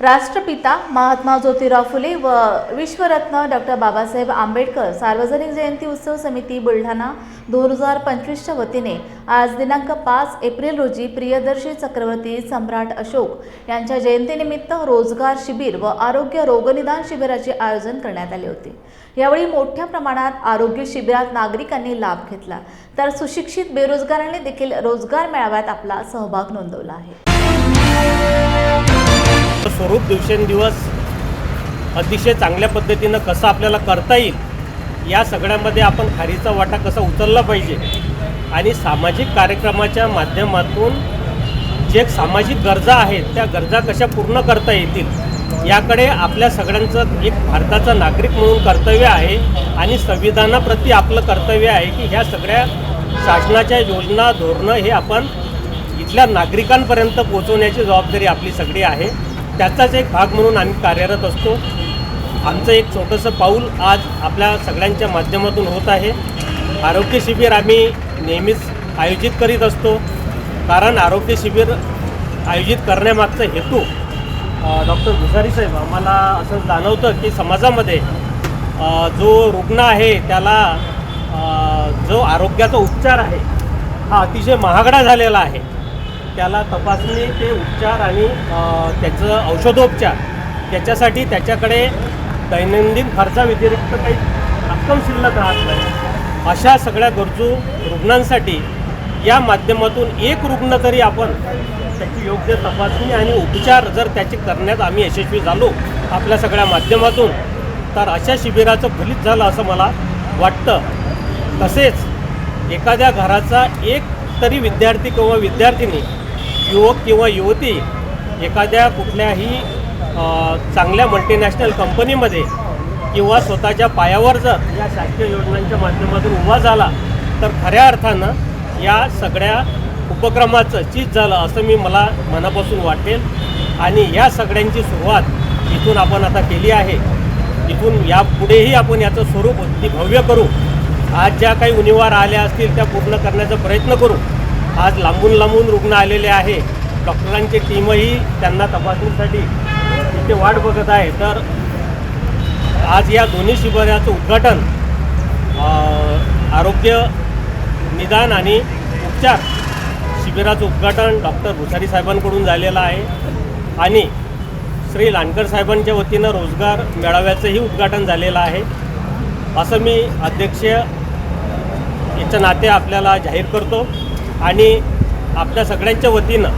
राष्ट्रपिता महात्मा ज्योतिराव फुले व विश्वरत्न डॉक्टर बाबासाहेब आंबेडकर सार्वजनिक जयंती उत्सव समिती बुलढाणा दोन हजार पंचवीसच्या वतीने आज दिनांक पाच एप्रिल रोजी प्रियदर्शी चक्रवर्ती सम्राट अशोक यांच्या जयंतीनिमित्त रोजगार शिबिर व आरोग्य रोगनिदान शिबिराचे आयोजन करण्यात आले होते. यावेळी मोठ्या प्रमाणात आरोग्य शिबिरात नागरिकांनी लाभ घेतला. तर सुशिक्षित बेरोजगारांनी देखील रोजगार मेळाव्यात आपला सहभाग नोंदवला आहे. स्वरूप दिवसेंदिवस अतिशय चांगल्या पद्धतीनं कसं आपल्याला करता येईल या सगळ्यामध्ये आपण खारीचा वाटा कसा उचलला पाहिजे आणि सामाजिक कार्यक्रमाच्या माध्यमातून जे सामाजिक गरजा आहेत त्या गरजा कशा पूर्ण करता येतील याकडे आपल्या सगळ्यांचं एक भारताचा नागरिक म्हणून कर्तव्य आहे आणि संविधानाप्रती आपलं कर्तव्य आहे की ह्या सगळ्या शासनाच्या योजना धोरणं हे आपण इथल्या नागरिकांपर्यंत पोहोचवण्याची जबाबदारी आपली सगळी आहे. त्याचाच एक भाग म्हणून आम्ही कार्यरत असतो. आमचं एक छोटंसं पाऊल आज आपल्या सगळ्यांच्या माध्यमातून होत आहे. आरोग्य शिबिर आम्ही नेहमीच आयोजित करीत असतो. कारण आरोग्य शिबिर आयोजित करण्यामागचा हेतू डॉक्टर भुसारी साहेब आम्हाला असं जाणवतं की समाजामध्ये जो रुग्ण आहे त्याला जो आरोग्याचा उपचार आहे हा अतिशय महागडा झालेला आहे. त्याला तपासणी ते उपचार आणि त्याचं औषधोपचार त्याच्यासाठी त्याच्याकडे दैनंदिन खर्चाव्यतिरिक्त काही रक्कम शिल्लक राहत नाही. अशा सगळ्या गरजू रुग्णांसाठी या माध्यमातून एक रुग्ण तरी आपण त्याची योग्य तपासणी आणि उपचार जर त्याचे करण्यात आम्ही यशस्वी झालो आपल्या सगळ्या माध्यमातून तर अशा शिबिराचं फलित झालं असं मला वाटतं. तसेच एखाद्या घराचा एक तरी विद्यार्थी किंवा विद्यार्थिनी युवक किंवा युवती एखाद्या कुठल्याही चांगल्या मल्टीनॅशनल कंपनीमध्ये किंवा स्वतःच्या पायावर जर या शासकीय योजनांच्या माध्यमातून उभा झाला तर खऱ्या अर्थानं या सगळ्या उपक्रमाचं चीज झालं असं मी मला मनापासून वाटेल. आणि या सगळ्यांची सुरुवात इथून आपण आता केली आहे. इथून यापुढेही आपण याचं स्वरूप भव्य करू. आज ज्या काही उणीवा आल्या असतील त्या पूर्ण करण्याचा प्रयत्न करू. आज लांबून लांबून रुग्ण आलेले आहे. डॉक्टरांची टीमही त्यांना तपासणीसाठी इथे वाट बघत आहे. तर आज या दोन्ही शिबिराचं उद्घाटन आरोग्य निदान आणि उपचार शिबिराचं उद्घाटन डॉक्टर भुसारी साहेबांकडून झालेलं आहे. आणि श्री लांडकर साहेबांच्या वतीनं रोजगार मेळाव्याचंही उद्घाटन झालेलं आहे. असं मी अध्यक्ष याच्या नाते आपल्याला जाहीर करतो. आणि आपल्या सगळ्यांच्या वतीनं